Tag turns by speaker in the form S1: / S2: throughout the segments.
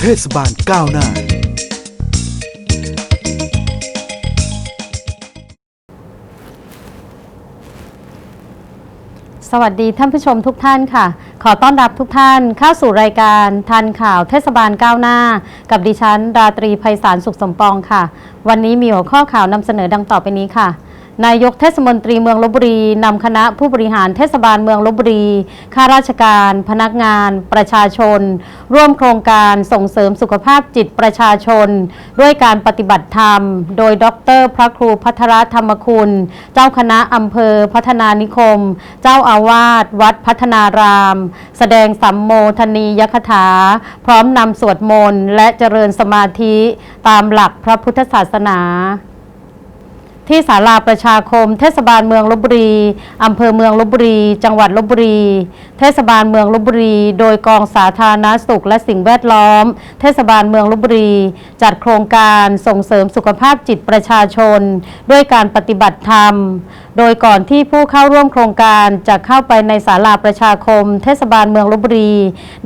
S1: เทศบาลก้าวหน้า
S2: สวัสดีท่านผู้ชมทุกท่านค่ะ ขอต้อนรับทุกท่านเข้าสู่รายการทันข่าวเทศบาลก้าวหน้า กับดิฉันราตรีไพศาลสุขสมปองค่ะ วันนี้มีหัวข้อข่าวนำเสนอดังต่อไปนี้ค่ะ นายกเทศมนตรีเมืองลบบุรีนำคณะผู้บริหารเทศบาลเมืองลบบุรีข้าราชการ พนักงาน ประชาชน ร่วมโครงการส่งเสริมสุขภาพจิตประชาชน ด้วยการปฏิบัติธรรม โดยดร พระครูพัทรธรรมคุณ เจ้าคณะอำเภอพัฒนานิคม เจ้าอาวาสวัดพัฒนาราม แสดงสัมโมทนียคถา พร้อมนำสวดมนต์และเจริญสมาธิ ตามหลักพระพุทธศาสนา ที่ศาลาประชาคม เทศบาลเมืองลบบุรี อำเภอเมืองลบบุรี จังหวัดลบบุรี เทศบาลเมืองลบบุรี โดยกองสาธารณสุขและสิ่งแวดล้อม เทศบาลเมืองลบบุรี จัดโครงการส่งเสริมสุขภาพจิตประชาชน ด้วยการปฏิบัติธรรม โดยก่อนที่ผู้เข้าร่วมโครงการจะเข้าไปในศาลาประชาคม เทศบาลเมืองลบบุรี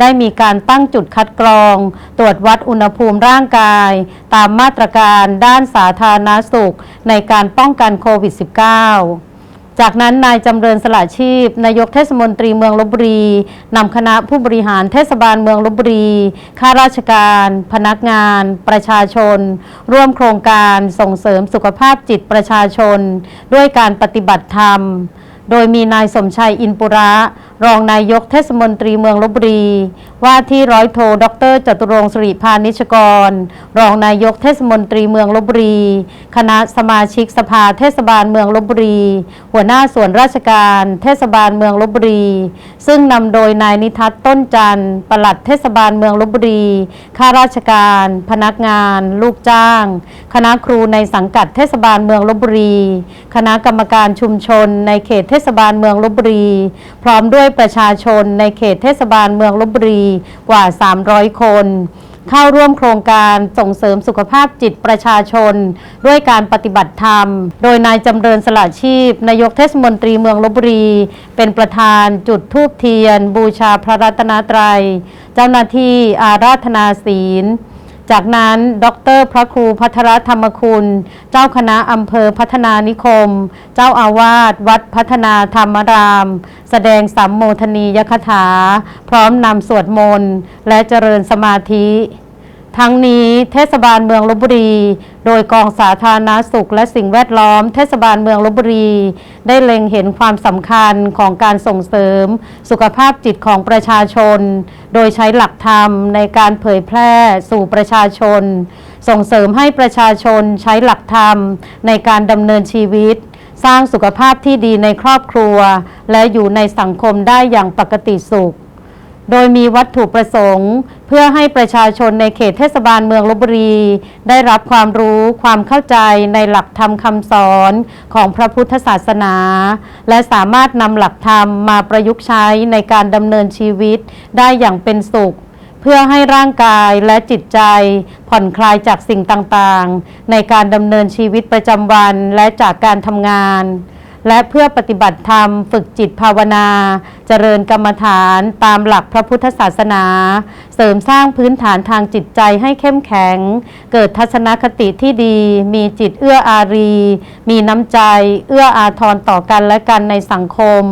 S2: ได้มีการตั้งจุดคัดกรอง ตรวจวัดอุณหภูมิร่างกาย ตามมาตรการด้านสาธารณสุข ในการป้องกันโควิด -19 จากนั้นนายจำเริญสละชีพ นายกเทศมนตรีเมืองลบบุรีนำคณะผู้บริหารเทศบาลเมืองลบบุรีข้าราชการ พนักงาน ประชาชน ร่วมโครงการส่งเสริมสุขภาพจิตประชาชน ด้วยการปฏิบัติธรรม โดยมีนายสมชัยอินปุระ รองนายกเทศมนตรีเมืองลบบุรี ว่าที่ร้อยโทดรจตุรงค์สิริพานิชกร รองนายกเทศมนตรีเมืองลบบุรี คณะสมาชิกสภาเทศบาลเมืองลบบุรี หัวหน้าส่วนราชการ เทศบาลเมืองลบบุรี ซึ่งนำโดยนายนิทัศน์ต้นจันทร์ปลัดเทศบาลเมืองลบบุรีข้าราชการ พนักงาน ลูกจ้าง คณะครูในสังกัดเทศบาลเมืองลบบุรี คณะกรรมการชุมชนในเขตเทศบาลเมืองลบบุรี พร้อมด้วยประชาชนในเขตเทศบาลเมืองลบบุรีกว่า 300 คน เข้าร่วมโครงการส่งเสริมสุขภาพจิตประชาชน ด้วยการปฏิบัติธรรม โดยนายจำเริญสละชีพ นายกเทศมนตรีเมืองลบบุรี เป็นประธานจุดธูปเทียน บูชาพระรัตนตรัย เจ้าหน้าที่อาราธนาศีล จากนั้น ดร พระครูพัทรธรรมคุณ เจ้าคณะอำเภอพัฒนานิคม เจ้าอาวาสวัดพัฒนาธรรมราม แสดงสัมโมทนียคถา พร้อมนำสวดมนต์และเจริญสมาธิ ทั้งนี้เทศบาลเมืองลบบุรี โดยกองสาธารณาสุขและสิ่งแวดล้อม เทศบาลเมืองลบบุรี ได้เล็งเห็นความสำคัญของการส่งเสริม สุขภาพจิตของประชาชน โดยใช้หลักธรรมในการเผยแพร่สู่ประชาชน ส่งเสริมให้ประชาชนใช้หลักธรรมในการดำเนินชีวิต สร้างสุขภาพที่ดีในครอบครัว และอยู่ในสังคมได้อย่างปกติสุข โดยมีวัตถุประสงค์ เพื่อให้ประชาชนในเขตเทศบาลเมืองลบบุรี ได้รับความรู้ความเข้าใจในหลักธรรมคำสอนของพระพุทธศาสนา และสามารถนำหลักธรรมมาประยุกต์ใช้ในการดำเนินชีวิตได้อย่างเป็นสุขเพื่อให้ร่างกายและจิตใจผ่อนคลายจากสิ่งต่างๆ ในการดำเนินชีวิตประจำวันและจากการทำงาน และเพื่อปฏิบัติธรรม ฝึกจิตภาวนา เจริญกรรมฐานตามหลักพระพุทธศาสนา เสริมสร้างพื้นฐานทางจิตใจให้เข้มแข็ง เกิดทัศนคติที่ดี มีจิตเอื้ออารี มีน้ำใจ เอื้ออาทรต่อกันและกันในสังคม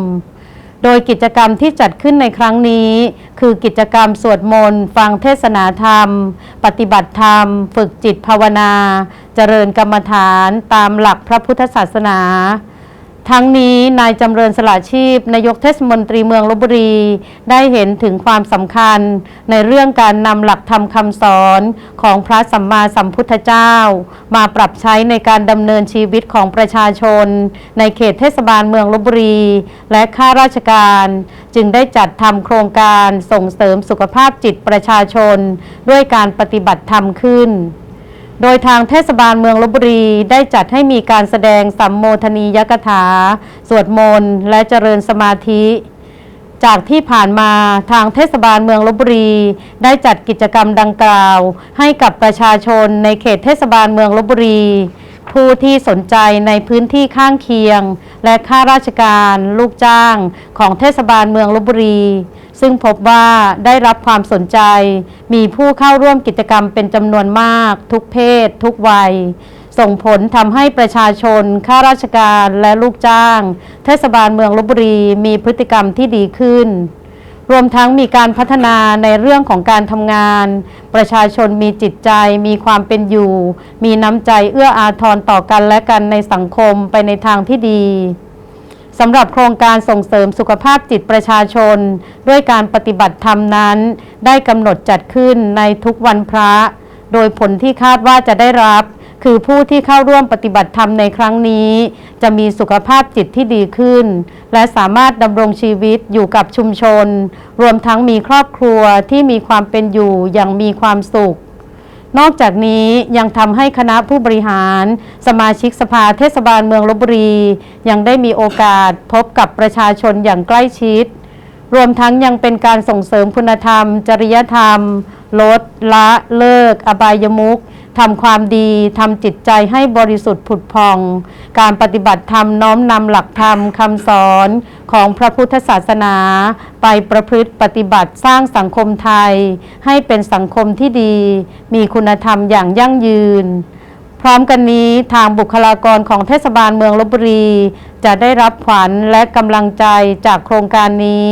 S2: โดยกิจกรรมที่จัดขึ้นในครั้งนี้ คือกิจกรรมสวดมนต์ ฟังเทศนาธรรม ปฏิบัติธรรม ฝึกจิตภาวนา เจริญกรรมฐานตามหลักพระพุทธศาสนา ทั้งนี้นายจำเริญสละชีพ นายกเทศมนตรีเมืองลบบุรี ได้เห็นถึงความสำคัญ ในเรื่องการนำหลักธรรมคำสอนของพระสัมมาสัมพุทธเจ้า มาปรับใช้ในการดำเนินชีวิตของประชาชน ในเขตเทศบาลเมืองลบบุรี และข้าราชการ จึงได้จัดทำโครงการส่งเสริมสุขภาพจิตประชาชน ด้วยการปฏิบัติธรรมขึ้น โดยทางเทศบาลเมืองลบบุรีได้จัดให้มีการแสดงสัมโมทนียกถา สวดมนต์และเจริญสมาธิ จากที่ผ่านมาทางเทศบาลเมืองลบบุรี ได้จัดกิจกรรมดังกล่าว ให้กับประชาชนในเขตเทศบาลเมืองลบบุรี ผู้ที่สนใจในพื้นที่ข้างเคียง และข้าราชการ ลูกจ้างของเทศบาลเมืองลบบุรี ซึ่งพบว่าได้รับความสนใจ มีผู้เข้าร่วมกิจกรรมเป็นจำนวนมาก ทุกเพศ ทุกวัย ส่งผลทำให้ประชาชน ข้าราชการและลูกจ้าง เทศบาลเมืองลบบุรีมีพฤติกรรมที่ดีขึ้น รวมทั้งมีการพัฒนาในเรื่องของการทำงาน ประชาชนมีจิตใจ มีความเป็นอยู่ มีน้ำใจเอื้ออาทรต่อกันและกันในสังคมไปในทางที่ดี สำหรับโครงการส่งเสริมสุขภาพจิตประชาชน ด้วยการปฏิบัติธรรมนั้น ได้กำหนดจัดขึ้นในทุกวันพระ โดยผลที่คาดว่าจะได้รับ คือผู้ที่เข้าร่วมปฏิบัติธรรมในครั้งนี้ จะมีสุขภาพจิตที่ดีขึ้น และสามารถดำรงชีวิตอยู่กับชุมชน รวมทั้งมีครอบครัวที่มีความเป็นอยู่อย่างมีความสุข นอกจากนี้ยังทำให้คณะผู้บริหาร สมาชิกสภาเทศบาลเมืองลบบุรี ยังได้มีโอกาสพบกับประชาชนอย่างใกล้ชิด รวมทั้งยังเป็นการส่งเสริมคุณธรรม จริยธรรม ลด ละเลิก อบายมุข ทำความดีทำจิตใจให้บริสุทธิ์ผุดพอง การปฏิบัติธรรมน้อมนำหลักธรรมคำสอนของพระพุทธศาสนา ไปประพฤติปฏิบัติสร้างสังคมไทย ให้เป็นสังคมที่ดี มีคุณธรรมอย่างยั่งยืน พร้อมกันนี้ทางบุคลากรของเทศบาลเมืองลบบุรี จะได้รับขวัญและกำลังใจจากโครงการนี้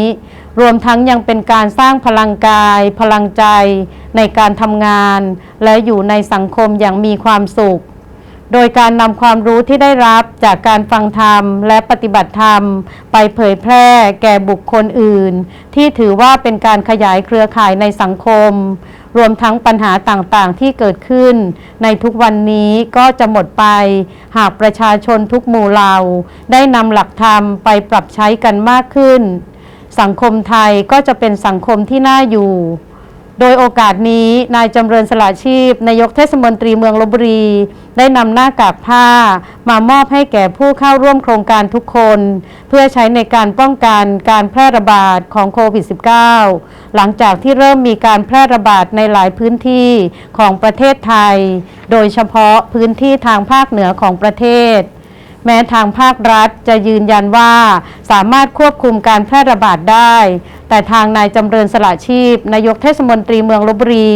S2: รวมทั้งยังเป็นการสร้างพลังกาย พลังใจ ในการทำงาน และอยู่ในสังคมอย่างมีความสุข โดยการนำความรู้ที่ได้รับจากการฟังธรรมและปฏิบัติธรรม ไปเผยแพร่แก่บุคคลอื่น ที่ถือว่าเป็นการขยายเครือข่ายในสังคม รวมทั้งปัญหาต่างๆที่เกิดขึ้น ในทุกวันนี้ก็จะหมดไป หากประชาชนทุกหมู่เหล่า ได้นำหลักธรรมไปปรับใช้กันมากขึ้น สังคมไทยก็จะเป็นสังคมที่น่าอยู่ โดยโอกาสนี้นายจำเริญสละชีพนายกเทศมนตรีเมืองลบบุรี ได้นำหน้ากากผ้ามามอบให้แก่ผู้เข้าร่วมโครงการทุกคน เพื่อใช้ในการป้องกันการแพร่ระบาดของโควิด -19 หลังจากที่เริ่มมีการแพร่ระบาดในหลายพื้นที่ของประเทศไทย โดยเฉพาะพื้นที่ทางภาคเหนือของประเทศแม้ทางภาครัฐจะยืนยันว่าสามารถควบคุมการแพร่ระบาดได้ แต่ทางนายจำเริญสละชีพนายกเทศมนตรีเมืองลบบุรี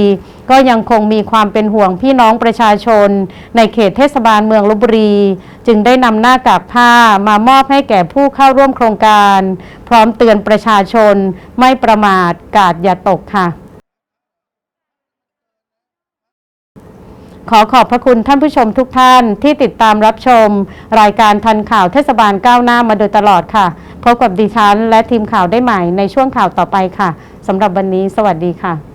S2: ก็ยังคงมีความเป็นห่วงพี่น้องประชาชน ในเขตเทศบาลเมืองลบบุรี จึงได้นำหน้ากากผ้ามามอบให้แก่ผู้เข้าร่วมโครงการ พร้อมเตือนประชาชนไม่ประมาทกาดอย่าตกค่ะ ขอขอบพระคุณท่านผู้ชมทุกท่านที่ติดตามรับชม รายการทันข่าวเทศบาลก้าวหน้ามาโดยตลอดค่ะ พบกับดิฉันและทีมข่าวได้ใหม่ในช่วงข่าวต่อไปค่ะสำหรับวันนี้ สวัสดีค่ะ